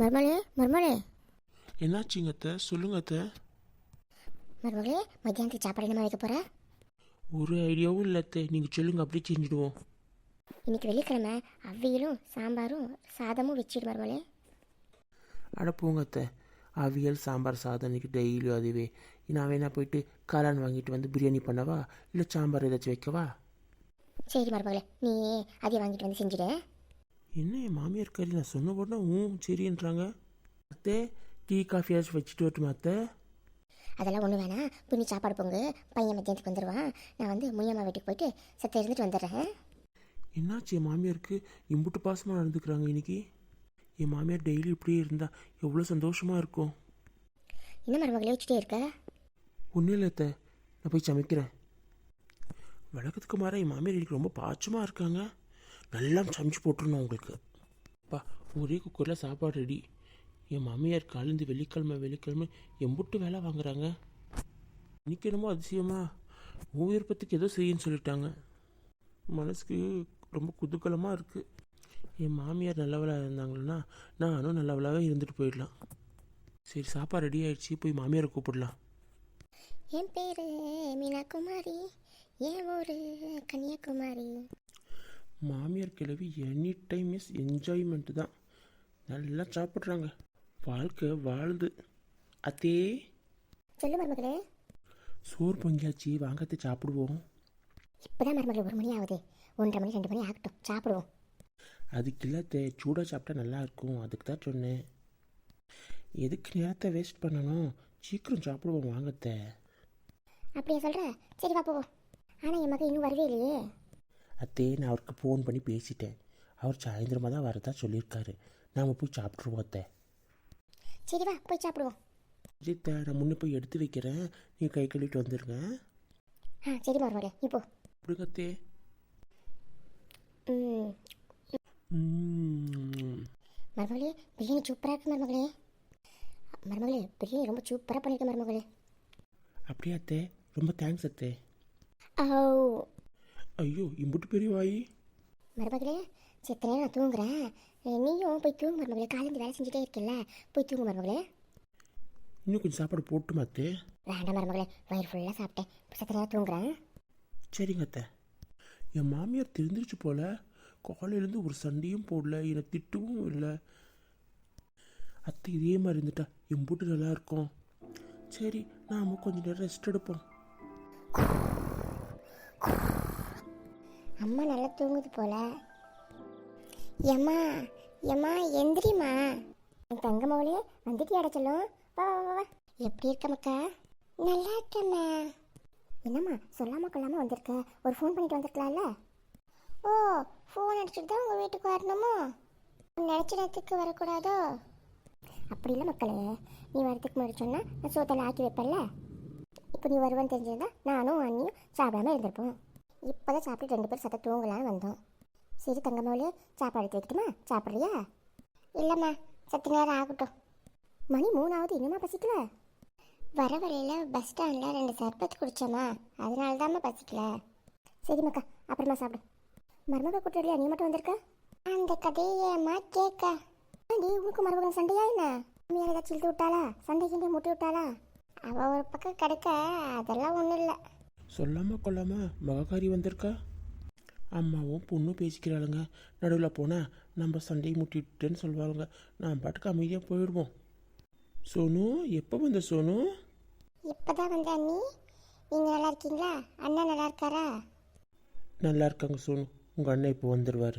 மருமகளே மருமகளே. என்னாச்சுங்க அத்தை சொல்லுங்க அத்தை மருமகளே மத்தியானத்துக்கு சாப்பாடு என்னமா வைக்க போற? ஒரு ஐடியாவும் இல்லை அத்தை நீங்கள் சொல்லுங்க அப்படியே செஞ்சுடுவோம். இன்னைக்கு வெள்ளிக்கிழமை அவ்வியலும் சாம்பாரும் சாதமும் வச்சிடு மருமகளே. அட போங்க அத்தை அவியல் சாம்பார் சாதம் இன்னைக்கு டெய்லியும் அதுவே. நான் வேணா போயிட்டு காளான் வாங்கிட்டு வந்து பிரியாணி பண்ணவா? இல்லை சாம்பார் ஏதாச்சும் வைக்கவா? சரி மருமகளே நீ அதை வாங்கிட்டு வந்து செஞ்சிடு. என்ன என் மாமியார் கறி நான் சொன்ன உடனே ஊம் சரின்றாங்க. அத்தை டீ காஃபி ஏதாச்சும் வச்சுட்டு வரட்டுமா அத்தை? அதெல்லாம் ஒன்றும் வேணாம். புண்ணி சாப்பாடு பொங்கு. பையன் மத்தியானத்துக்கு வந்துடுவான் நான் வந்து முனியம்மா வீட்டுக்கு போயிட்டு சத்த இருந்துட்டு வந்துடுறேன். என்னாச்சு என் மாமியாருக்கு? இம்புட்டு பாசமாக நடந்துக்கிறாங்க இன்னைக்கு. என் மாமியார் டெய்லி இப்படியே இருந்தால் எவ்வளோ சந்தோஷமாக இருக்கும். என்ன மருமகளே வச்சுட்டே இருக்க? ஒன்றும் இல்லை அத்தை. நான் போய் சமைக்கிறேன். வழக்கத்துக்கு மாற என் மாமியார் எனக்கு ரொம்ப பாச்சமாக இருக்காங்க. நல்லா சமைச்சு போட்டுருணும் உங்களுக்கு. அப்பா ஒரே குக்கரில் சாப்பாடு ரெடி என் மாமியார் காலேந்து வெள்ளிக்கிழமை வெள்ளிக்கிழமை எம்புட்டு வேலை வாங்குறாங்க. இன்னைக்கு என்னமோ அதிசயமா? ஊவிருப்பத்துக்கு ஏதோ செய்யன்னு சொல்லிட்டாங்க. மனசுக்கு ரொம்ப குதூகலமாக இருக்குது என் மாமியார் நல்லவளாக இருந்தாங்கன்னா நானும் நல்லவளாகவே இருந்துட்டு போயிடலாம். சரி சாப்பாடு ரெடி ஆயிடுச்சு. போய் மாமியாரை கூப்பிடலாம். என் பேரு மீனாகுமாரி. என் ஊரு கன்னியாகுமரி. மாமியார் கிழவி எனி டைம் இஸ் என்ஜாய்மெண்ட்டு தான். நல்லா சாப்பிட்றாங்க. வாழ்க்கை வாழுது. அத்தே. சொல்லு மருமகளே. சோறு பொங்கியாச்சு வாங்கத்தை சாப்பிடுவோம். இப்போதான் மருமகளே ஒரு மணி ஆகுது ஒன்றரை மணி ரெண்டு மணி ஆகட்டும். சாப்பிடுவோம். அதுக்கு இல்லாத சூடாக சாப்பிட்டா நல்லா இருக்கும். அதுக்கு தான் சொன்னேன். எதுக்கு நேரத்தை வேஸ்ட் பண்ணணும்? சீக்கிரம் சாப்பிடுவோம் வாங்கத்தை. அப்படியா சொல்கிற சரி வா போவோம். ஆனால் என் மகன் இன்னும் வரவே இல்லையே. அத்தே நான் அவருக்கு ஃபோன் பண்ணி பேசிட்டேன். அவர் சாயந்தரமாக தான் வரதா சொல்லியிருக்காரு. நாம் போய் சாப்பிட்ருவோம் அத்தை. சரி வா போய் சாப்பிடுவோம். ஜித்தா நான் முன்னே போய் எடுத்து வைக்கிறேன். நீங்கள் கை கழுவிட்டு வந்துருங்க. ஆ சரி மருமகளே இப்போ ம். மருமகளே பிரியாணி சூப்பராக இருக்கு மருமகளே. மருமகளே பிரியாணி ரொம்ப சூப்பராக பண்ணியிருக்க மருமகளே. அப்படியா அத்தே? ரொம்ப தேங்க்ஸ் அத்தே. ஓ ஐயோ இம்புட்டு பெரிய வாயி மருமகளே செத்த நேரம் நான் தூங்குறேன். நீயும் போய் தூங்கு மருமகளே. காலேந்து வேலை செஞ்சுட்டே இருக்கல போய் தூங்கு மருமகளே. இன்னும் கொஞ்சம் சாப்பாடு போட்டுமா அத்தே வேண்டாம் மருமகளே. வயிறு ஃபுல்லாக சாப்பிட்டேன். இப்போ செத்த நேரம் தூங்குறேன். சரிங்க அத்தை. என் மாமியார் தெரிஞ்சிருச்சு போல. காலையிலேருந்து ஒரு சண்டையும் போடல. என்னை திட்டவும் இல்லை. அத்தை இதே மாதிரி இருந்துட்டா. எம்புட்டு நல்லா இருக்கும். சரி நாம கொஞ்ச நேரம் ரெஸ்ட் எடுப்போம். அம்மா நல்லா தூங்குது போல. எம்மா எம்மா எந்திரிம்மா. என் தங்க மவளே வந்துட்டு அடைச்சலும் வா வா வா, எப்படி இருக்க மக்கா? நல்லா இருக்கேம்மா. என்னம்மா சொல்லாம கொள்ளாமல் வந்திருக்க? ஒரு ஃபோன் பண்ணிட்டு வந்திருக்கலாம்ல? ஓ ஃபோன் அடிச்சுட்டு தான் உங்கள் வீட்டுக்கு வரணுமோ? நினச்ச நேரத்துக்கு வரக்கூடாதோ? அப்படி இல்லை மக்களே நீ வரதுக்கு முன்னாடி சொன்னால் நான் சோத்தில் ஆக்கி வைப்பேன்ல. இப்போ நீ வருவேன்னு தெரிஞ்சிருந்தா நானும் அண்ணியும் சாப்பிடாம இருந்திருப்போம். இப்போ தான் சாப்பிட்டு ரெண்டு பேரும் சத்த தூங்கலான்னு வந்தோம். சரி தங்கம்மாவிலே சாப்பாடு எடுத்து வைக்கட்டுமா? சாப்பிட்றியா? இல்லைம்மா சத்து நேரம் ஆகட்டும். மணி மூணாவது இன்னுமா பசிக்கல? வர வழியில் பஸ் ஸ்டாண்டில் ரெண்டு சர்பத் குடித்தோம்மா அதனால தாம்மா பசிக்கல. சரி மக்கா அப்புறமா சாப்பிடு. மருமக கூட்டடியா நீ மட்டும் வந்திருக்க? அந்த கதையம்மா கேட்க? நீ உனக்கு மருமகன் சண்டையா என்ன? மாமியார் ஏதாச்சும் இழுத்து விட்டாளா? சண்டை கிண்டி முட்டி விட்டாளா? அவள் ஒரு பக்கம் கிடைக்க அதெல்லாம் ஒன்றும் இல்லை. சொல்லாம கொள்ளாம மகக்காரி வந்திருக்கா? அம்மாவும் பொண்ணும் பேசிக்கிறாளுங்க. நடுவில் போனால் நம்ம சண்டையை முட்டிட்டேன்னு சொல்லுவாளுங்க நான் பாட்டுக்கு அமைதியாக போயிடுவோம். சோனு எப்போ வந்த சோனு? இப்பதான் வந்த அண்ணி. நீங்க நல்லா இருக்கீங்களா? அண்ணா நல்லா இருக்காரா? நல்லா இருக்காங்க சோனு. உங்கள் அண்ணன் இப்போ வந்துடுவார்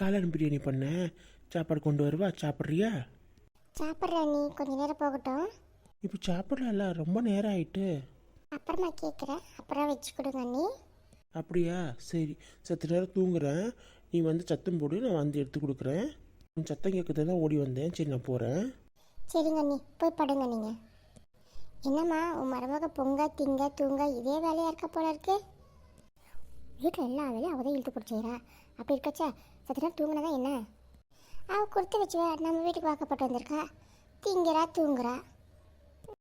காளான் பிரியாணி பண்ணேன் சாப்பாடு கொண்டு வருவா? சாப்பிட்றியா? சாப்பிட்ற அண்ணி. கொஞ்ச நேரம் போகட்டும். இப்போ சாப்பிடலாம்ல. ரொம்ப நேரம் ஆயிட்டு. அப்புறமா கேட்குறேன் அப்புறம் வச்சு கொடுங்க அண்ணி. அப்படியா? சரி. சத்து நேரம் தூங்குறேன். நீ வந்து சத்தம் போடு. நான் வந்து எடுத்து கொடுக்குறேன். உன் சத்தம் கேட்குறது தான் ஓடி வந்தேன். சரி நான் போகிறேன் சரிங்க அண்ணி. போய் படுங்க நீங்க. என்னம்மா உன் மருமக பொங்க திங்க தூங்க இதே வேலையா இருக்க போல இருக்கு? வீட்டில் எல்லா வேலையும் அவதான் இழுத்து பிடிச்சிக்கிறா அப்படி இருக்கச்சா சத்து நேரம் தூங்கினதா என்ன? அவ கொடுத்து வச்சு நம்ம வீட்டுக்கு வாக்கப்பட்டு வந்திருக்கா. திங்கிறா தூங்குறா.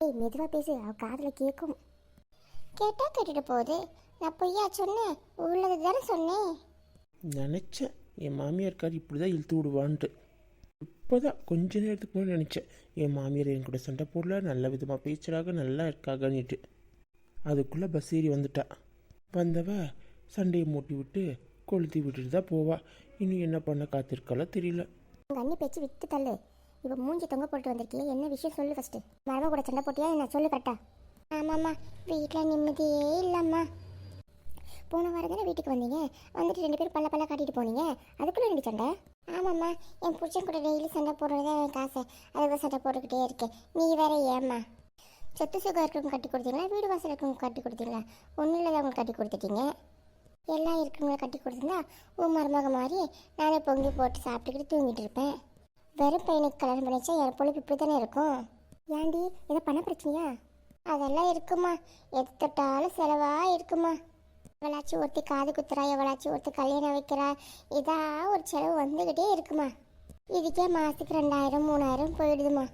ஏய் மெதுவாக பேசு. அவ காதில் கேட்கும் கேட்டா கேட்டுட்டு போகுது. நான் பொய்யா சொன்னேன் உள்ளது தானே சொன்னேன் நினச்சேன். என் மாமியார் கார் இப்படி தான் இழுத்து விடுவான்ட்டு. இப்போதான் கொஞ்ச நேரத்துக்கு முன்னாடி நினச்சேன். என் மாமியார் என் கூட சண்டை போடல நல்ல விதமாக பேசுகிறாங்க நல்லா இருக்காகன்னுட்டு. அதுக்குள்ளே பஸ் ஏறி வந்துட்டா. வந்தவ சண்டையை மூட்டி விட்டு கொளுத்தி விட்டுட்டு தான் போவா. இன்னும் என்ன பண்ண காத்திருக்காளோ தெரியல. உங்கள் அண்ணி பேச்சு விட்டு தள்ளு. இப்போ மூஞ்சி தொங்க போட்டு வந்திருக்கியே. என்ன விஷயம் சொல்லு ஃபஸ்ட்டு மரம கூட சண்டை போட்டியா? என்ன சொல்லு கரெக்டா ஆமாம்மா வீட்டில் நிம்மதியே இல்லைம்மா. போன வாரம் தானே வீட்டுக்கு வந்தீங்க? வந்துட்டு ரெண்டு பேரும் பல்ல பல்ல காட்டிட்டு போனீங்க. அதுக்குள்ளே ரெண்டு சண்டை? ஆமாம்மா என் புருஷன் கூட டெய்லி சண்டை போடுறது தான் எனக்கு ஆசை. அதுக்கு சண்டை போட்டுக்கிட்டே இருக்கேன். நீ வேற ஏம்மா? சொத்து சுகம் இருக்கவங்க கட்டி கொடுத்தீங்களா? வீடு வாசல் இருக்கவங்க கட்டி கொடுத்தீங்களா? ஒன்றும் இல்லாதவங்க கட்டி கொடுத்துட்டீங்க. எல்லாம் இருக்கவங்கள கட்டி கொடுத்துருந்தா உன் மருமக மாதிரி நானே பொங்கி போட்டு சாப்பிட்டுக்கிட்டு தூங்கிட்டு இருப்பேன். வெறும் பையனுக்கு கல்யாணம் பண்ணிச்சா என் பொழுது இப்படி தானே இருக்கும்? ஏண்டி ஏதோ பண பிரச்சனையா? அதெல்லாம் இருக்குமா? எது தொட்டாலும் செலவா இருக்குமா? எவ்வளாச்சும் ஒருத்தி காது குத்துறா எவ்வளாச்சும் ஒருத்தி கல்யாணம் வைக்கிறா? இதா ஒரு செலவு வந்துக்கிட்டே இருக்குமா? இதுக்கே மாதத்துக்கு ரெண்டாயிரம் மூணாயிரம் போயிடுதுமா?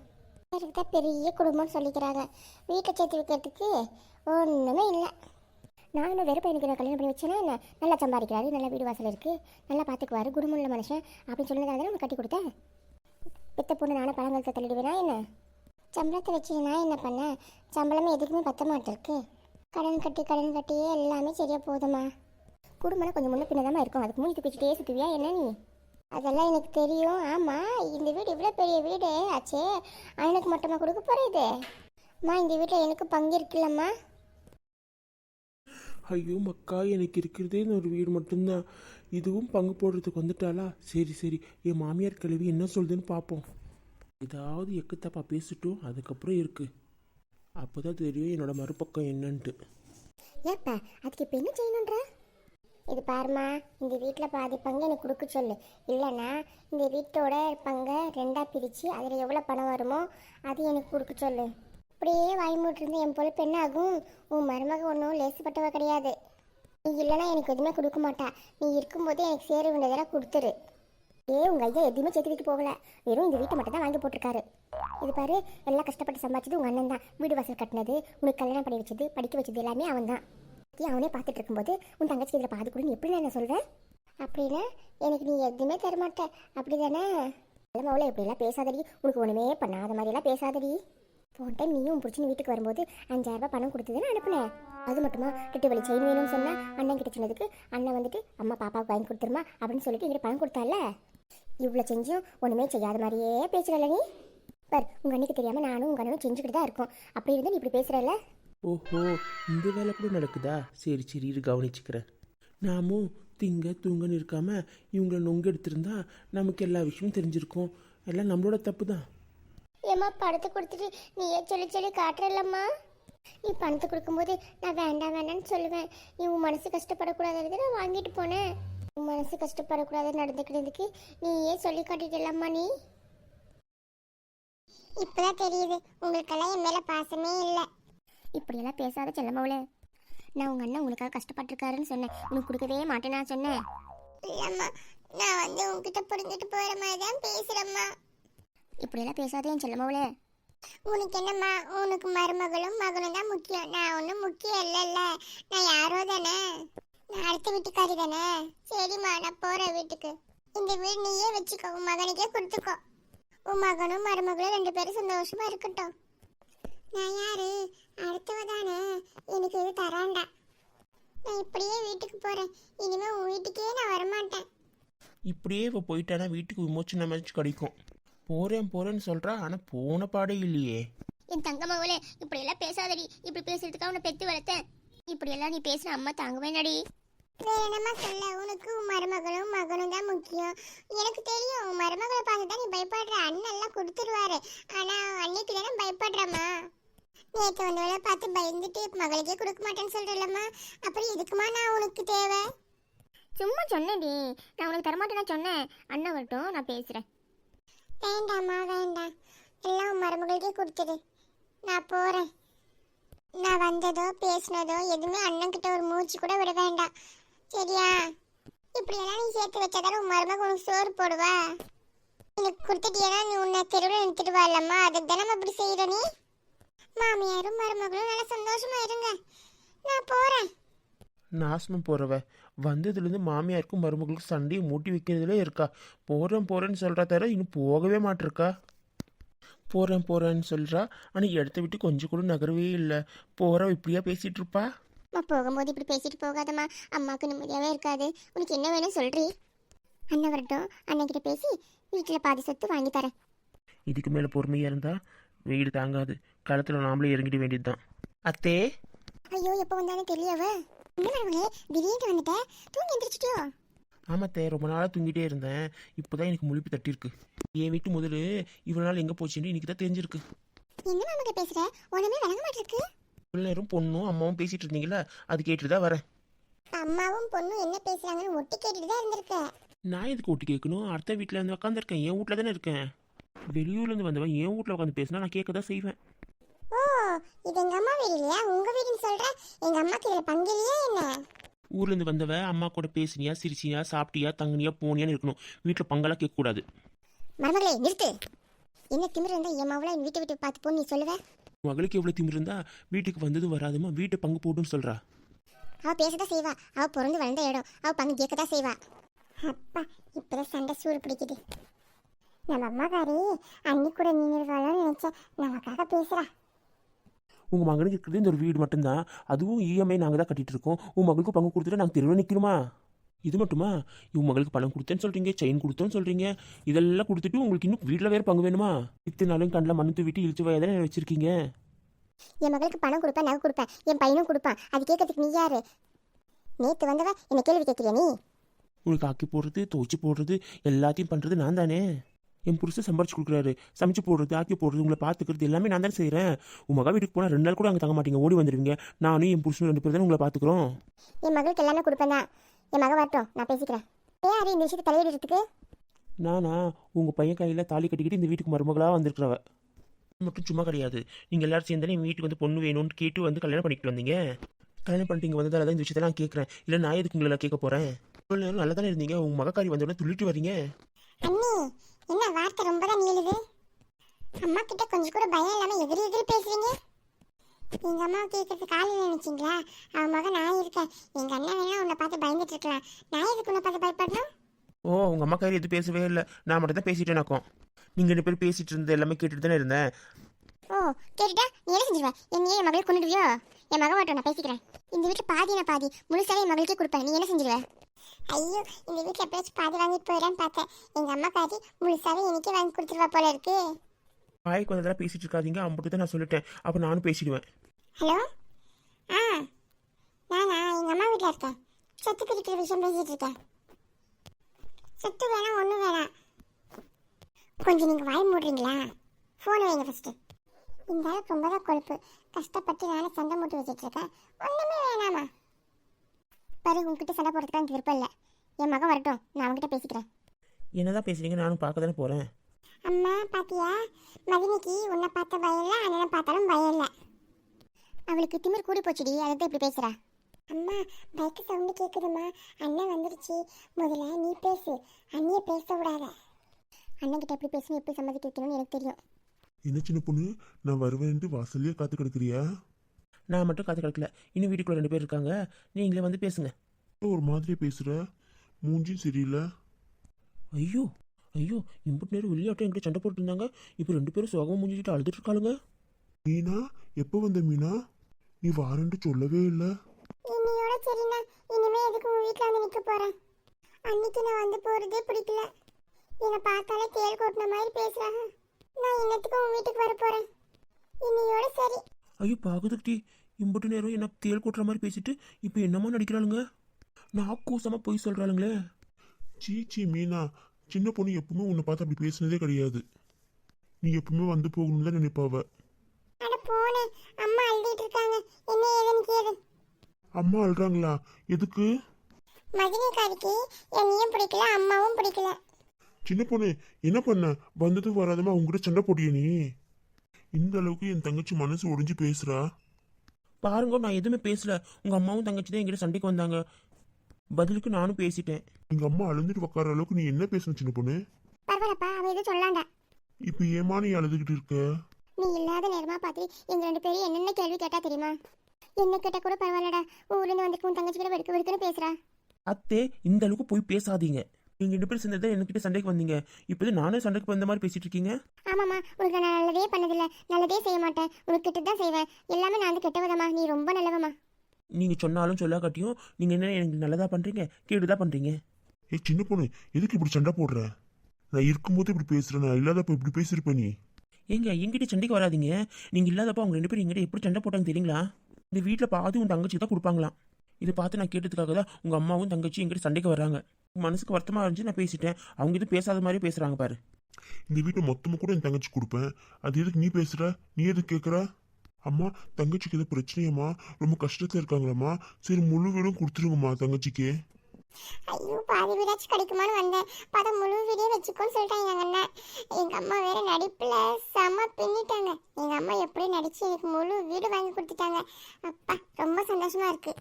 எனக்கு தான் பெரிய குடும்பம்னு சொல்லிக்கிறாங்க. வீட்டை சேர்த்து வைக்கிறதுக்கு ஒன்றுமே இல்லை. நானும் இன்னும் வெறும் பையனுக்கு நான் கல்யாணம் பண்ணி வச்சேன்னா என்ன? நல்லா சம்பாதிக்கிறாரு நல்ல வீடு வாசல் இருக்குது நல்லா பார்த்துக்குவாரு குடும்பமுள்ள மனுஷன் அப்படின்னு சொன்னதாக தான் கட்டி கொடுத்தேன்? பெத்த பொண்ணு நானும் பழங்கலத்தை தள்ளிடுவேனா என்ன? சம்பளத்தை வச்சு நான் என்ன பண்ணேன்? சம்பளமே எதுக்குமே பத்த மாட்டிருக்கு. கடன் கட்டி கடன் கட்டியே எல்லாமே சரியா போதுமா? குடும்பம்னா கொஞ்சம் முன்ன பின்னதாம இருக்கும். அதுக்கு மூஞ்சி பிடிச்சிட்டே சுற்றுவியா என்ன நீ? அதெல்லாம் எனக்கு தெரியும். ஆமாம் இந்த வீடு இவ்வளோ பெரிய வீடு. ஆச்சே அண்ணனுக்கு மட்டுமா கொடுக்க போகிறது அம்மா இந்த வீட்டில் எனக்கு பங்கு இருக்குல்லம்மா. ஐயோ மக்கா எனக்கு இருக்கிறதே இந்த ஒரு வீடு மட்டும்தான். இதுவும் பங்கு போடுறதுக்கு வந்துட்டாளா? சரி சரி. என் மாமியார் கிழவி என்ன சொல்லுதுன்னு பார்ப்போம் ஏதாவது எக்குத்தப்பா பேசிட்டோம் அதுக்கப்புறம் இருக்கு. அப்போதான் தெரியும் என்னோட மறுபக்கம் என்னன்ட்டு. ஏப்பா அதுக்கு இப்போ என்ன செய்யணுன்ற இது பாருமா இந்த வீட்டில் பாதி பங்கு எனக்கு கொடுக்க சொல்லு. இல்லைன்னா இந்த வீட்டோட பங்கை ரெண்டாக பிரித்து அதில் எவ்வளோ பணம் வருமோ அது எனக்கு கொடுக்க சொல்லு. அப்படியே வாய்மூட்டிருந்து என் பொழப்பு என்ன ஆகும்? உன் மருமக ஒன்றும் லேசுப்பட்டவ கிடையாது. நீ இல்லைன்னா எனக்கு எதுவுமே கொடுக்க மாட்டா. நீ இருக்கும்போது எனக்கு சேர வேண்டியதெல்லாம் கொடுத்துரு. ஏ உங்கள் ஐயா எதுவுமே சேர்த்து வைக்க போகல. வெறும் இந்த வீட்டை மட்டும் தான் வாங்கி போட்டிருக்காரு. இது பாரு எல்லாம் கஷ்டப்பட்டு சம்பாதிச்சது உங்கள் அண்ணன் தான். வீடு வாசல் கட்டினது உனக்கு கல்யாணம் பண்ணி வச்சது படிக்க வச்சது எல்லாமே அவன் தான். அவனே பார்த்துட்டு இருக்கும்போது உன் தங்கச்சி இதில் பாதி கூட எப்படி நான் சொல்கிறேன் அப்படின்னா எனக்கு நீ எதுவுமே தரமாட்ட அப்படி தானே மவுளை எப்படிலாம் பேசாதடி. உனக்கு ஒன்றுமே பண்ணாத மாதிரியெல்லாம் பேசாதடி. போன டைம் நீயும் பிடிச்சின்னு வீட்டுக்கு வரும்போது அஞ்சாயிரம் ரூபாய் பணம் கொடுத்ததுன்னு அனுப்புனேன். அது மட்டுமா? கிட்ட வழி செயின் வேணும்னு சொன்னால் அண்ணன் கிட்ட சொன்னதுக்கு அண்ணன் வந்துட்டு அம்மா பாப்பாவுக்கு வாங்கி கொடுத்துருமா? அப்படின்னு சொல்லிட்டு எங்கிட்ட பணம் கொடுத்தால இவ்வளோ செஞ்சும் ஒன்றுமே செய்யாத மாதிரியே பேசுகிறல்ல நீ? பார் உங்கள் அண்ணிக்கு தெரியாமல் நானும் உங்கள் அண்ணனும் செஞ்சுக்கிட்டு தான் இருக்கோம். அப்படி இருந்து நீ இப்படி பேசுகிறல்ல ஓஹோ இந்த வேலை கூட நடக்குதா? சரி சரி இரு கவனிச்சுக்கிறேன். நாமும் திங்க தூங்கன்னு இருக்காம இவங்கள நொங்கு எடுத்திருந்தா நமக்கு எல்லா விஷயமும் தெரிஞ்சிருக்கும். எல்லாம் நம்மளோட தப்பு தான். ஏம்மா பணத்தை கொடுத்துட்டு நீயே சொல்லி சொல்லி காட்டுறல்லம்மா? நீ பணத்தை கொடுக்கும்போது நான் வேண்டாம் வேண்டாம்னு சொல்லுவேன். நீ உன் மனசு கஷ்டப்படக்கூடாது நான் வாங்கிட்டு போனேன். மனசு கஷ்டப்படக்கூடாது நடந்துக்கிறதுக்கு நீயே சொல்லி காட்டிட்டலம்மா நீ. இப்பதான் தெரியுது. உங்களுக்கெல்லாம் என் மேல பாசமே இல்லை. இப்படியெல்லாம் பேசாத செல்லம்மாவுல. நான் உங்க அண்ணன் உங்களுக்காக கஷ்டப்பட்டிருக்காருன்னு சொன்னேன். உனக்கு கொடுக்கவே மாட்டேன் நான் சொன்னேன். இல்லம்மா நான் வந்து உங்ககிட்ட புரிஞ்சுட்டு போற மாதிரி தான் பேசுறேம்மா. இப்படியெல்லாம் பேசாதே என் செல்லம்மாவுல. உனக்கு என்னம்மா உனக்கு மருமகளும் மகனும் தான் முக்கியம். நான் ஒன்றும் முக்கியம் இல்லைல்ல. நான் யாரோ தானே. நான் அடுத்த வீட்டுக்காரி தானே? சரிம்மா நான் போகிறேன் வீட்டுக்கு. இந்த வீடு நீயே வச்சுக்கோ உன் மகனுக்கே கொடுத்துக்கோ. உன் மகனும் மருமகளும் ரெண்டு பேரும் சந்தோஷமா இருக்கட்டும். நான் யாரு? அடுத்தவ தானே? எனக்கு இது தராண்டா. நான் இப்படியே வீட்டுக்கு போகிறேன் இனிமே உன் வீட்டுக்கே நான் வரமாட்டேன். இப்படியே இப்போ போயிட்டானா வீட்டுக்கு விமோச்சன மேட்ச் கிடைக்கும். போகிறேன் போகிறேன்னு சொல்கிறா ஆனால் போன பாடே இல்லையே. என் தங்கம்மாவளே இப்படியெல்லாம் பேசாதடி. இப்படி பேசுறதுக்காக உன்னை பெத்து வளர்த்தேன். இப்படியெல்லாம் நீ பேசின அம்மா தாங்கவே நடி வேணமா சொல்ல உனக்கு உன் மருமகளும் மகனும் தான் முக்கியம். எனக்கு தெரியும் உன் மருமகளை பார்த்து தான் நீ பயப்படுற. அண்ணன் எல்லாம் கொடுத்துருவாரு. ஆனா அன்னைக்கு தானே பயப்படுறம்மா. நேற்று வந்தவளை பார்த்து பயந்துட்டு மகளுக்கே கொடுக்க மாட்டேன்னு சொல்றலம்மா அப்புறம் எதுக்குமா நான் உனக்கு தேவை? சும்மா சொன்னேன்டி. நான் உனக்கு தரமாட்டேன்னு சொன்னேன். அண்ணன் வரட்டும் நான் பேசுறேன். வேண்டாம்மா வேண்டாம். எல்லாம் உன் மருமகளுக்கே கொடுத்துடு. நான் போகிறேன் நான் வந்ததோ பேசினதோ எதுவுமே அண்ணன்கிட்ட ஒரு மூச்சு கூட விட வேண்டாம். சரியா இப்படியெல்லாம் நீ சேர்த்து வச்சாதான் உன் மருமக உனக்கு சோறு போடுவா? எனக்கு கொடுத்துட்டியனா நீ உன்னை தெருவில் நிறுத்திட்டு வரலம்மா அதுக்கு தானே இப்படி செய்கிற நீ? மாமியாரும் மருமகளும் நல்லா சந்தோஷமா இருங்க. நான் போகிறேன் நாசமாக போகிறவ வந்ததுலேருந்து மாமியாருக்கும் மருமகளுக்கும் சண்டையை மூட்டி வைக்கிறதுல இருக்கா. போகிறேன் போகிறேன்னு சொல்கிறா தவிர இன்னும் போகவே மாட்டிருக்கா. போகிறேன் போகிறேன்னு சொல்கிறா ஆனால் இடத்த விட்டு கொஞ்சம் கூட நகரவே இல்லை. போகிற இப்படியா பேசிகிட்டு இருப்பா? அம்மா போகும்போது இப்படி பேசிட்டு போகாதம்மா. அம்மாவுக்கு நிம்மதியாகவே இருக்காது. உனக்கு என்ன வேணும் சொல்றி. அண்ணன் வரட்டும். அண்ணன் கிட்ட பேசி வீட்டில் பாதி சொத்து வாங்கி தரேன். இதுக்கு மேலே பொறுமையாக இருந்தால் வீடு தாங்காது. களத்தில் நாமளே இறங்கிட வேண்டியது தான் அத்தே. ஐயோ எப்போ வந்தாலும் தெரியவ? என்ன மருமகளே? திடீர்னு வந்துட்டேன் தூங்கி எந்திரிச்சிட்டியோ? ஆமாத்தே ரொம்ப நாளாக தூங்கிட்டே இருந்தேன். இப்போ தான் எனக்கு முழிப்பு தட்டியிருக்கு. என் வீட்டு முதல்ல இவ்வளோ நாள் எங்கே போச்சுன்னு இன்னைக்கு தான் தெரிஞ்சிருக்கு. என்ன மருமக பேசுற? உடனே விளங்க மாட்டிருக்கு. இவ்வளோ நேரம் பொண்ணும் அம்மாவும் பேசிகிட்டு இருந்தீங்களா அது கேட்டுட்டு தான் வரேன். அம்மாவும் பொண்ணும் என்ன பேசுறாங்கன்னு ஒட்டி கேட்டுட்டு தான் இருந்திருக்க. நான் எதுக்கு ஓட்டு கேட்கணும்? அடுத்த வீட்டில் இருந்து உட்காந்துருக்கேன் என் வீட்டில் தானே இருக்கேன். வெளியூர்லேருந்து வந்தவன் என் வீட்டில் உட்காந்து பேசினா நான் கேட்க தான் செய்வேன். ஓ இது எங்க அம்மா வீடு இல்லையா? உங்க வீடுன்னு சொல்ற எங்க அம்மாக்கு இதுல பங்கிலையா என்ன? ஊர்லேருந்து வந்தவ அம்மா கூட பேசினியா சிரிச்சினியா சாப்பிட்டியா தங்குனியா போனியான்னு இருக்கணும். வீட்டில் பங்கெல்லாம் கேட்கக்கூடாது. மருமகளே நிறுத்து. என்ன திமிரு இருந்தா என் என் வீட்டை விட்டு பார்த்து போ நீ சொல்லுவ? மகளுக்கு எவ்வளோ திமிரு இருந்தா வீட்டுக்கு வந்ததும் வராதுமா வீட்டை பங்கு போடுன்னு சொல்கிறா அவ பேசதான் செய்வா. அவ பிறந்து வளர்ந்த இடம். அவ பங்கு கேட்கதான் செய்வா. அப்பா இப்பதான் சண்டை சூடு பிடிக்குது. நம்ம அம்மாக்காரி அன்னி கூட நின்றுவாளோன்னு நினைச்சேன். நமக்காக பேசுறா. உங்கள் மகனுக்கு இருக்கிறது இந்த ஒரு வீடு மட்டும்தான். அதுவும் இஎம்ஐ நாங்கள் தான் கட்டிட்டு இருக்கோம். உன் மகளுக்கு பங்கு கொடுத்துட்டு நாங்கள் தெருவில் நிற்கணுமா இது மட்டுமா? இவன் மகளுக்கு பணம் கொடுத்தேன்னு சொல்கிறீங்க செயின் கொடுத்தேன்னு சொல்கிறீங்க இதெல்லாம் கொடுத்துட்டு உங்களுக்கு இன்னும் வீட்டில் வேறு பங்கு வேணுமா? இத்தனை நாளும் கண்ணில் மண்ணு தூவிட்டு இழுத்து வயதானே தானே வச்சுருக்கீங்க. என் மகளுக்கு பணம் கொடுப்பேன் நகை கொடுப்பேன் என் பையனும் கொடுப்பான் அது கேட்கறதுக்கு நீ யாரு? நேத்து வந்தவ என்ன கேள்வி கேட்கிறியா நீ? உங்களுக்கு ஆக்கி போடுறது துவைச்சி போடுறது எல்லாத்தையும் பண்ணுறது நான் தானே? என் புருஷன் சம்பாரிச்சு கொடுக்குறாரு. சமைச்சு போடுறது ஆக்கி போடுறது உங்களை பார்த்துக்கிறது எல்லாமே நான் தானே செய்கிறேன் உன் மகா வீட்டுக்கு போனால் ரெண்டு நாள் கூட அங்கே தங்க மாட்டீங்க. ஓடி வந்துடுவீங்க நானும் என் புருஷனும் ரெண்டு பேரும் தானே உங்களை பார்த்துக்குறோம். என் மகளுக்கு எல்லாமே கொடுப்பேன் தான். என் மக வரட்டும் நான் பேசிக்கிறேன். ஏன் யாரு இந்த விஷயத்தை தலையிடுறதுக்கு? நானா உங்கள் பையன் கையில் தாலி கட்டிக்கிட்டு இந்த வீட்டுக்கு மருமகளாக வந்திருக்கிறவ. மட்டும் சும்மா கிடையாது. நீங்கள் எல்லாரும் சேர்ந்தானே என் வீட்டுக்கு வந்து பொண்ணு வேணும்னு கேட்டு வந்து கல்யாணம் பண்ணிக்கிட்டு வந்தீங்க? கல்யாணம் பண்ணிட்டு இங்கே வந்ததால தான் இந்த விஷயத்தை நான் கேட்குறேன் இல்லை நான் எதுக்கு உங்களை கேட்க போகிறேன் இவ்வளோ நேரம் நல்லா தானே இருந்தீங்க. உங்கள் மகக்காரி வந்தோடனே துள்ளிட்டு வரீங்க அண்ணி என்ன வார்த்தை ரொம்ப தான் நீளுது? அம்மா கிட்ட கொஞ்சம் கூட பயம் இல்லாம எதிரி எதிரி பேசுறீங்க. எங்க அம்மா கேட்கறது காலையில் நினைச்சீங்களா? அவன் மகன் நான் இருக்கேன். எங்க அண்ணன் வேணா உன்னை பார்த்து பயந்துட்டு இருக்கலாம். நான் எதுக்கு உன்னை பார்த்து பயப்படணும்? ஓ உங்கள் அம்மாக்காரி எதுவும் பேசவே இல்லை. நான் மட்டும் தான் பேசிட்டேனாக்கும் நீங்கள் ரெண்டு பேரும் பேசிட்டு இருந்த எல்லாமே கேட்டுட்டு தானே இருந்தேன். ஓ கேட்டுட்டா? நீ என்ன செஞ்சிருவ? என்னையே என் மகளை கொண்டுடுவியோ என் மகன் மட்டும் நான் பேசிக்கிறேன். இந்த வீட்டில் பாதி நான் பாதி. முழுசாவே என் மகளுக்கே கொடுப்பேன். நீ என்ன செஞ்சிருவ? ஐயோ இந்த வீட்டில் எப்பயாச்சும் பாதி வாங்கிட்டு போயிடலான்னு பார்த்தேன். எங்க அம்மா காரி முழுசாவே எனக்கே வாங்கி கொடுத்துருவா போல இருக்கு. வாய்க்கு வந்ததெல்லாம் பேசிட்டு இருக்காதீங்க. அம்பட்டு தான் நான் சொல்லிட்டேன். அப்போ நானும் பேசிடுவேன். ஹலோ? ஆ. நானா? எங்கள் அம்மா வீட்டில் இருக்கேன் சொத்து பிரிக்கிற விஷயம் பேசிகிட்டு இருக்கேன் சொத்து வேணாம் ஒன்றும் வேணாம் கொஞ்சம் நீங்கள் வாய் மூடுறீங்களா? ஃபோனை வைங்க ஃபஸ்ட்டு இந்த அளவுக்கு ரொம்ப தான் கொழுப்பு. கஷ்டப்பட்டு நானே சண்டை மூட்டி வச்சுட்டு இருக்கேன். ஒன்றுமே வேணாமா? பாரு உங்ககிட்ட சண்டை போடுறதுக்கு எனக்கு விருப்பம் இல்லை. என் மகன் வரட்டும். நான் அவங்ககிட்ட பேசிக்கிறேன். என்னதான் பேசுறீங்க? நானும் பார்க்க தானே போகிறேன் அம்மா பாத்தியா? மதினிக்கு உன்னை பார்த்த பயம் இல்லை அண்ணனை பார்த்தாலும் பயம் இல்லை. அவளுக்கு திமிர் கூடி போச்சுடி அதை தான் இப்படி பேசுறா. அம்மா பைக்கு சவுண்டு கேட்குதுமா அண்ணன் வந்துடுச்சு முதல்ல நீ பேசு. அண்ணியை பேச விடாத. அண்ணன் கிட்ட எப்படி பேசணும் எப்படி சம்மதிக்க வைக்கணும்னு எனக்கு தெரியும். என்ன சின்ன பொண்ணு? நான் வருவேன்ட்டு வாசல்லையே காத்து கிடக்குறியா? நான் மட்டும் காத்து கிடக்கல. இன்னும் வீட்டுக்குள்ள ரெண்டு பேர் இருக்காங்க. நீங்களே வந்து பேசுங்க. ஒரு மாதிரி பேசுற? மூஞ்சியும் சரியில்லை. ஐயோ! ஐயோ இம்புட்டு நேரம் வெளியாட்டம் என்கிட்ட சண்டை போட்டு இருந்தாங்க இப்போ ரெண்டு பேரும் சோகமாக முடிஞ்சிட்டு அழுதுட்டு இருக்காளுங்க. மீனா எப்போ வந்த மீனா? நீ வாரன்ட்டு சொல்லவே இல்லை. இன்னையோட சரிண்ணா. இனிமே எதுக்கு உன் வீட்டில் வந்து நிற்க போகிறேன் அன்னைக்கு நான் வந்து போகிறதே பிடிக்கல. என்னை பார்த்தாலே தேல் கொட்டின மாதிரி பேசுகிறாங்க நான் இன்னத்துக்கு உன் வீட்டுக்கு வர போகிறேன் இன்னையோட சரி. ஐயோ பாகுதுக்கிட்டி இம்புட்டு நேரம் என்ன தேல் கொட்டுற மாதிரி பேசிட்டு இப்போ என்னமா நடிக்கிறாளுங்க? நான் கூசமாக போய் சொல்கிறாளுங்களே சீ சீ மீனா. சின்ன பொண்ணு எப்பவுமே உன்னை பார்த்து அப்படி பேசுனதே கிடையாது. நீ எப்பவுமே வந்து போகணும்னு தான் நினைப்பாவ. அம்மா அழுதுட்டு இருக்காங்க. என்ன ஏதுன்னு கேளு. அம்மா அழுறாங்களா? எதுக்கு? மதினிக்காரிக்கு என்னையும் பிடிக்கல அம்மாவும் பிடிக்கல. சின்ன பொண்ணு என்ன பண்ண? வந்ததும் வராதமா? உங்ககிட்ட சண்டை போட்டிய நீ? இந்த அளவுக்கு என் தங்கச்சி மனசு ஒடிஞ்சு பேசுறா. பாருங்க நான் எதுவுமே பேசல. உங்கள் அம்மாவும் தங்கச்சி தான் என்கிட்ட சண்டைக்கு வந்தாங்க. பதிலுக்கு நானும் பேசிட்டேன். எங்க அம்மா அழுந்துட்டு உட்கார அளவுக்கு நீ என்ன பேசணும் சின்ன பொண்ணு? பரவாயில்லப்பா அவ எதுவும் சொல்லாண்டா. இப்போ ஏமா நீ அழுதுகிட்டு இருக்க? நீ இல்லாத நேரமா பார்த்து எங்க ரெண்டு பேரும் என்னென்ன கேள்வி கேட்டா தெரியுமா? என்ன கேட்டா கூட பரவாயில்லடா ஊர்ல இருந்து வந்துட்டு உன் தங்கச்சி கூட வெடுக்க வெடுக்குன்னு பேசுறா. அத்தே இந்த அளவுக்கு போய் பேசாதீங்க. நீங்க ரெண்டு பேரும் சேர்ந்ததை என்கிட்ட சண்டைக்கு வந்தீங்க. இப்போ நானே சண்டைக்கு வந்த மாதிரி பேசிட்டு இருக்கீங்க? ஆமாம்மா உனக்கு நான் நல்லதே பண்ணதில்ல. நல்லதே செய்ய மாட்டேன். உனக்கு கெட்டது தான் செய்வேன். எல்லாமே நான் வந்து கெட்டவதம்மா நீ ரொம்ப நல்லவம்மா. நீங்க சொன்னாலும் சொல்லாக்காட்டியும் நீங்க என்ன எனக்கு நல்லதா பண்றீங்க கேடுதா பண்றீங்க? ஏய் சின்ன பொண்ணு எதுக்கு இப்படி சண்டை போடுற? நான் இருக்கும்போது இப்படி பேசுறேன் நான் இல்லாதப்ப இப்படி பேசியிருப்ப நீ. ஏங்க என்கிட்ட சண்டைக்கு வராதீங்க. நீங்க இல்லாதப்ப அவங்க ரெண்டு பேரும் எங்கிட்ட எப்படி சண்டை போட்டாங்க தெரியுங்களா? இந்த வீட்டில் பாதி உன் தங்கச்சி தான் கொடுப்பாங்களாம். இதை பார்த்து நான் கேட்டதுக்காக தான் உங்க அம்மாவும் தங்கச்சி எங்கிட்ட சண்டைக்கு வராங்க மனசுக்கு வருத்தமா இருந்துச்சு நான் பேசிட்டேன். அவங்க இது பேசாத மாதிரி பேசுறாங்க பாரு. இந்த வீட்டை மொத்தமாக கூட என் தங்கச்சி கொடுப்பேன். அது எதுக்கு நீ பேசுற? நீ எதுக்கு கேட்குற அம்மா தங்கச்சிக்கு எது பிரச்சனையம்மா? ரொம்ப கஷ்டத்தில் இருக்காங்களாம்மா? சரி முழு வீடும் கொடுத்துருங்கம்மா தங்கச்சிக்கு. ஐயோ பாதி வீடாச்சும் கிடைக்குமான்னு வந்தேன். பார்த்தா முழு வீடே வச்சுக்கோன்னு சொல்லிட்டாங்க எங்கள் அண்ணன் எங்கள் அம்மா வேற நடிப்பில் செம பின்னிட்டாங்க. எங்கள் அம்மா எப்படி நடிச்சு எனக்கு முழு வீடு வாங்கி கொடுத்துட்டாங்க. அப்பா ரொம்ப சந்தோஷமா இருக்கு.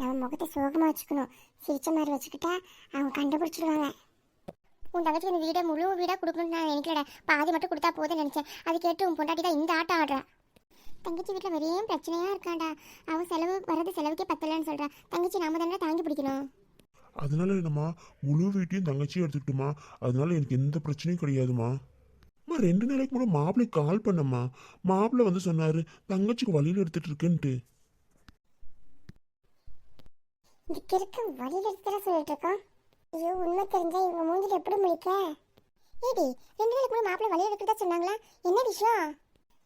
நம்ம முகத்தை சோகமாக வச்சுக்கணும். சிரிச்ச மாதிரி வச்சுக்கிட்டா அவங்க கண்டுபிடிச்சிடுவாங்க உன் தங்கச்சி இந்த வீடை முழு வீடாக கொடுக்கணும்னு நான் நினைக்கலடா. பாதி மட்டும் கொடுத்தா போதும்னு நினச்சேன். அது கேட்டு உன் பொண்டாட்டி தான் இந்த ஆட்டம் ஆடுறேன் தங்கச்சி வீட்டில் வெறியே பிரச்சனையாக இருக்காண்டா அவன் செலவு வர்றது செலவுக்கே பத்தலைன்னு சொல்கிறா தங்கச்சி நாம தானே தாங்கி பிடிக்கணும். அதனால என்னம்மா முழு வீட்டையும் தங்கச்சியும் எடுத்துக்கிட்டுமா? அதனால எனக்கு எந்த பிரச்சனையும் கிடையாதும்மா. அம்மா ரெண்டு நாளைக்கு முன்னாடி மாப்பிள்ளை கால் பண்ணம்மா. மாப்பிள்ளை வந்து சொன்னாரு தங்கச்சிக்கு வழியில் எடுத்துட்டு இருக்கேன்ட்டு. இந்த கிறுக்கு வழியில் எடுத்துட சொல்லிட்டு இருக்கோம். ஐயோ உண்மை தெரிஞ்சா இவங்க மூஞ்சில எப்படி முடிக்க ஏடி ரெண்டு நாளைக்கு முன்னாடி மாப்பிள்ளை வழியில் எடுக்கிறதா சொன்னாங்களா? என்ன விஷயம்?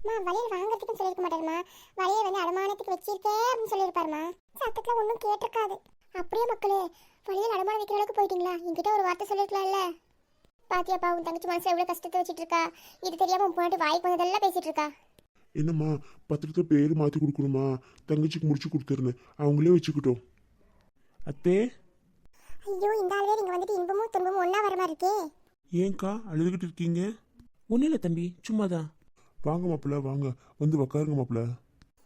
அம்மா வளையல் வாங்குறதுக்கு சொல்லியிருக்க மாட்டாருமா. வளையல் வந்து அடமானத்துக்கு வச்சிருக்கேன் அப்படின்னு சொல்லியிருப்பாருமா. சத்தத்தில் ஒன்றும் கேட்டிருக்காது. அப்படியே மக்களே வளையல் அடமானம் வைக்கிற அளவுக்கு போயிட்டீங்களா? என்கிட்ட ஒரு வார்த்தை சொல்லியிருக்கலாம்ல. பாத்தியாப்பா உன் தங்கச்சி மனசு எவ்வளோ கஷ்டத்தை வச்சிட்டு இருக்கா இது தெரியாம உன் பொண்ணாட்டி வாய்க்கு வந்ததெல்லாம் பேசிட்டு இருக்கா என்னம்மா பத்திரத்தை பேர் மாற்றி கொடுக்கணுமா? தங்கச்சிக்கு முடிச்சு கொடுத்துருந்தேன். அவங்களே வச்சுக்கிட்டோம். அத்தே. ஐயோ இந்த ஆள்வே நீங்க வந்துட்டு இன்பமும் துன்பமும் ஒன்றா வர மாதிரி இருக்கே. ஏன்க்கா அழுதுகிட்டு இருக்கீங்க? ஒன்றும் இல்லை தம்பி சும்மா தான் வாங்க மாப்பிள்ள வாங்க. வந்து உக்காருங்க மாப்பிள்ள.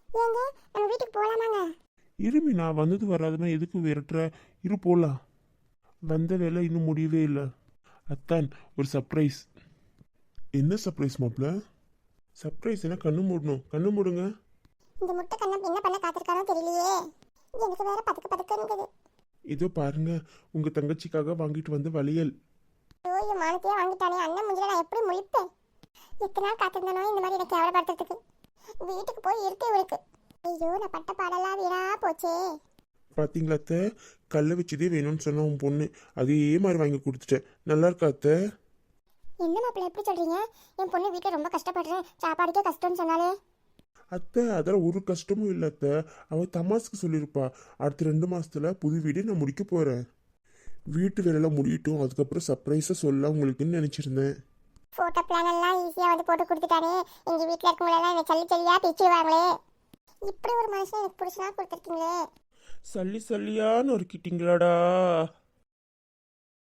ஏங்க நம்ம வீட்டுக்கு போகலாமாங்க இருமி நான் வந்தது வராதுன்னா எதுக்கு விரட்டுற? இரு போலாம். வந்த வேலை இன்னும் முடியவே இல்லை. அத்தான் ஒரு சர்ப்ரைஸ் என்ன சர்ப்ரைஸ் மாப்பிள்ள? சர்ப்ரைஸ் என்ன? கண்ணு மூடணும். கண்ணு மூடுங்க. இந்த முட்டை கண்ணம் என்ன பண்ண காத்திருக்காரோ தெரியலையே. எனக்கு வேற பதுக்கு பதுக்குங்குது இதோ பாருங்க உங்க தங்கச்சிக்காக வாங்கிட்டு வந்த வளையல். என் மானத்தையே வாங்கிட்டானே. அண்ணன் முஞ்சில நான் எப்படி முழிப்பேன்? எத்தனை நாள் காத்திருந்தானோ இந்த மாதிரி எனக்கு கேவலப்படுத்துறதுக்கு. வீட்டுக்கு போய் இருக்கே இவருக்கு. ஐயோ நான் பட்ட பாடலாம் வீணா போச்சே. பாத்தீங்களா அத்தை? கல்லை வச்சதே வேணும்னு சொன்ன உன் பொண்ணு. அதே மாதிரி வாங்கி கொடுத்துட்டேன். நல்லா இருக்கா அத்தை? என்ன மாப்பிள்ள எப்படி சொல்றீங்க? என் பொண்ணு வீட்டில் ரொம்ப கஷ்டப்படுறேன். சாப்பாடுக்கே கஷ்டம்னு சொன்னாலே. அத்தை அதெல்லாம் ஒரு கஷ்டமும் இல்லை அத்தை. அவ தமாசுக்கு சொல்லியிருப்பா. அடுத்த ரெண்டு மாசத்துல புது வீடே நான் முடிக்க போறேன். வீட்டு வேலையெல்லாம் முடியட்டும். அதுக்கப்புறம் சர்ப்ரைஸாக சொல்ல உங்களுக்குன்னு நினச்சிருந்தேன். ஃபோட்டோ பிளான் எல்லாம் ஈஸியாக வந்து போட்டு கொடுத்துட்டாரே எங்கள் வீட்டில் இருக்கவங்களெல்லாம் என்னை சல்லி சல்லியாக பிச்சுடுவாங்களே. இப்படி ஒரு மனுஷன் எனக்கு புருஷனாக கொடுத்துருக்கீங்களே. சல்லி சல்லியான்னு ஒரு கிட்டிங்களாடா